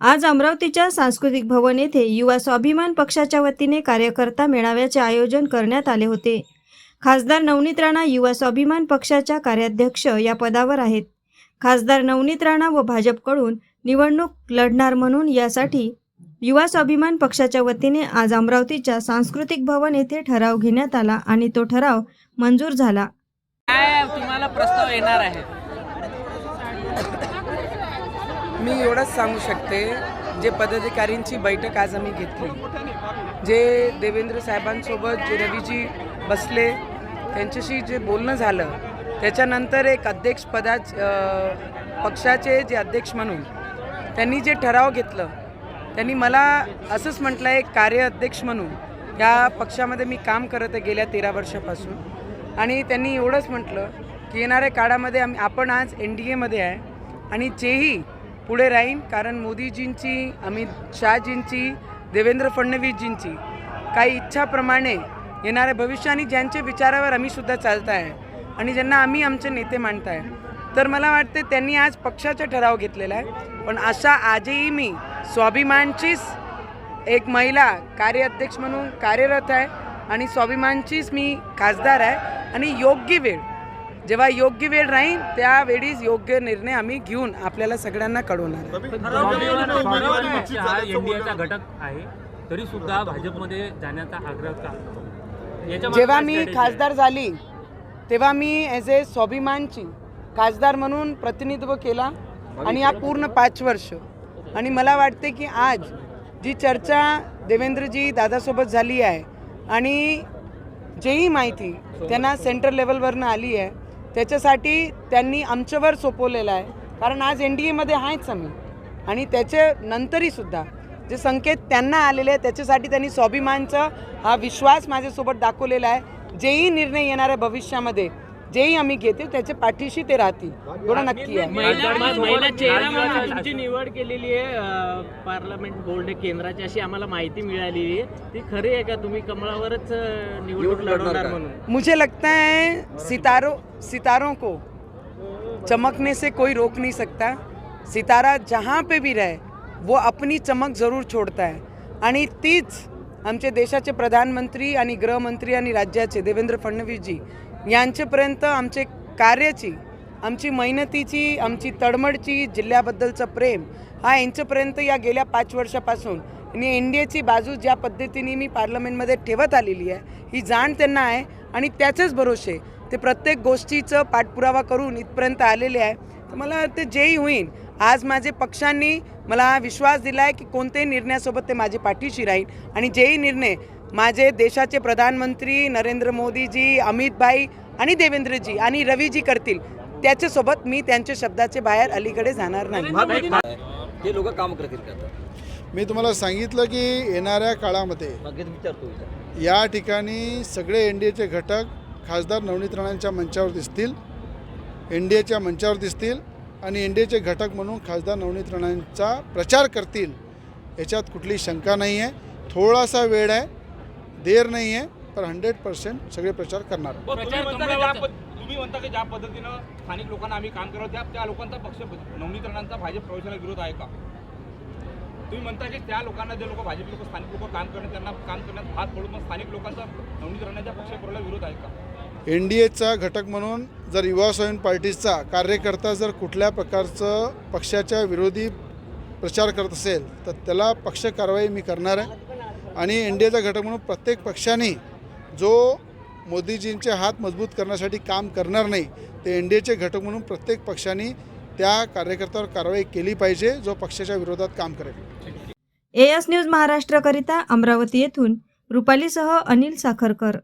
आज अमरावतीच्या सांस्कृतिक भवन येथे युवा स्वाभिमान पक्षाच्या वतीने कार्यकर्ता मेळाव्याचे आयोजन करण्यात आले होते. खासदार नवनीत राणा युवा स्वाभिमान पक्षाच्या कार्याध्यक्ष या पदावर आहेत. खासदार नवनीत राणा व भाजपकडून निवडणूक लढणार म्हणून यासाठी युवा स्वाभिमान पक्षाच्या वतीने आज अमरावतीच्या सांस्कृतिक भवन येथे ठराव घेण्यात आला आणि तो ठराव मंजूर झाला. काय तुम्हाला प्रस्ताव येणार आहे? मी एवढंच सांगू शकते जे पदाधिकारींची बैठक आज आम्ही घेतली. जे देवेंद्र साहेबांसोबत जे रवीजी बसले त्यांच्याशी जे बोलणं झालं त्याच्यानंतर एक अध्यक्षपदा पक्षाचे जे अध्यक्ष म्हणून त्यांनी जे ठराव घेतलं त्यांनी मला असंच म्हटलं एक कार्य अध्यक्ष म्हणून या पक्षामध्ये मी काम करत आहे गेल्या तेरा वर्षापासून. आणि त्यांनी एवढंच म्हटलं की येणाऱ्या काळामध्ये आम्ही आपण आज एन डी एमध्ये आहे आणि जेही पुढे राहीन कारण मोदीजींची अमित शहाजींची देवेंद्र फडणवीसजींची काही इच्छाप्रमाणे येणाऱ्या भविष्य आणि ज्यांच्या विचारावर आम्ही सुद्धा चालत आहे आणि ज्यांना आम्ही आमचे नेते मानत आहे तर मला वाटते त्यांनी आज पक्षाचा ठराव घेतलेला आहे. पण अशा आजही मी स्वाभिमानचीच एक महिला कार्याध्यक्ष म्हणून कार्यरत आहे आणि स्वाभिमानचीच मी खासदार आहे आणि योग्य वेळ जेव्हा योग्य वेळ राहील त्यावेळीच योग्य निर्णय आम्ही घेऊन आपल्याला सगळ्यांना कळवणार. एनडीएचा घटक आहे तरी सुद्धा भाजपमध्ये जाण्याचा आग्रह का? जेव्हा काय मी? खासदार झाली तेव्हा मी ॲज ए स्वाभिमानची खासदार म्हणून प्रतिनिधित्व केला आणि या पूर्ण पाच वर्ष. आणि मला वाटते की आज जी चर्चा देवेंद्रजी दादासोबत झाली आहे आणि जेही माहिती त्यांना सेंट्रल लेवलवरनं आली आहे त्याच्यासाठी त्यांनी आमच्यावर सोपवलेलं आहे. कारण आज एन डी एमध्ये आहेच आम्ही. आणि त्याच्या सुद्धा जे संकेत त्यांना आलेले आहेत त्याच्यासाठी त्यांनी स्वाभिमानचा हा विश्वास माझ्यासोबत दाखवलेला आहे. जेही निर्णय येणाऱ्या भविष्यामध्ये जेही आम्ही घेते त्याच्या पाठीशी ते राहतील. एवढं नक्की आहे. महिला चेहरा म्हणून. तुमची निवड केलेली आहे पार्लमेंट बोर्ड केंद्राची अशी आम्हाला माहिती मिळालेली आहे. ती खरी आहे का? तुम्ही कमळावरच निवडणूक लढवणार म्हणून? मुझे लगता है सितारों सितारों को चमकने से कोई रोक नहीं सकता। सितारा जहाँ पे भी रहे वो अपनी चमक जरूर छोड़ता है। आणि तीच आमचे देशाचे प्रधानमंत्री आणि गृहमंत्री आणि राज्याचे देवेंद्र फडणवीसजी यांच्यापर्यंत आमचे कार्याची आमची मेहनतीची आमची तळमळची जिल्ह्याबद्दलचं प्रेम हा यांच्यापर्यंत या गेल्या पाच वर्षापासून. आणि इंडियाची बाजू ज्या पद्धतीने मी पार्लमेंटमध्ये ठेवत आलेली आहे ही जाण त्यांना आहे आणि त्याचेच भरोसे ते प्रत्येक गोष्टीचं पाठपुरावा करून इथपर्यंत आलेले आहे. तर मला ते जेही होईल आज माझे पक्षांनी मला विश्वास दिला आहे की कोणत्याही निर्णयासोबत ते माझे पाठीशी राहील. आणि जेही निर्णय माझे देशाचे प्रधानमंत्री नरेंद्र मोदीजी अमितभाई आणि देवेंद्रजी आणि रवीजी करतील त्याच्यासोबत मी त्यांच्या शब्दाचे बाहेर अलीकडे जाणार नाही. ते लोक काम करतील? मी तुम्हाला सांगितलं की येणाऱ्या काळामध्ये या ठिकाणी सगळे एन डी एचे घटक खासदार नवनीत राणांच्या मंचावर दिसतील एन डी एच्या मंचावर दिसतील आणि एन डी एचे घटक म्हणून खासदार नवनीत राणांचा प्रचार करतील याच्यात कुठली शंका नाही आहे थोडासा वेळ आहे देर नाही आहे पण हंड्रेड पर्सेंट सगळे प्रचार करणार प्रचार तुम्ही म्हणता की ज्या कमळावरचा. पद- तुम्ही म्हणता की ज्या पद्धतीनं स्थानिक लोकांना आम्ही काम करतो त्या त्या लोकांचा पक्ष नवनीत राणांचा भाजप प्रवेशाला विरोध आहे का? तुम्ही म्हणता की त्या लोकांना जे लोक भाजप लोक स्थानिक लोक काम करण्यात त्यांना काम करण्यात हात पडून मग स्थानिक लोकांचा नवनीत राणांच्या पक्ष प्रवेशाला विरोध आहे का? एन डी एचा घटक म्हणून जर युवा स्वाभिमान पार्टीचा कार्यकर्ता जर कुठल्या प्रकारचं पक्षाच्या विरोधी प्रचार करत असेल तर त्याला पक्ष कारवाई मी करणार आहे. आणि एन डी एचा घटक म्हणून प्रत्येक पक्षाने जो मोदीजींचे हात मजबूत करण्यासाठी काम करणार नाही ते एन डी एचे घटक म्हणून प्रत्येक पक्षाने त्या कार्यकर्त्यावर कारवाई केली पाहिजे जो पक्षाच्या विरोधात काम करेल. ए एस न्यूज महाराष्ट्रकरिता अमरावती येथून रुपालीसह अनिल साखरकर.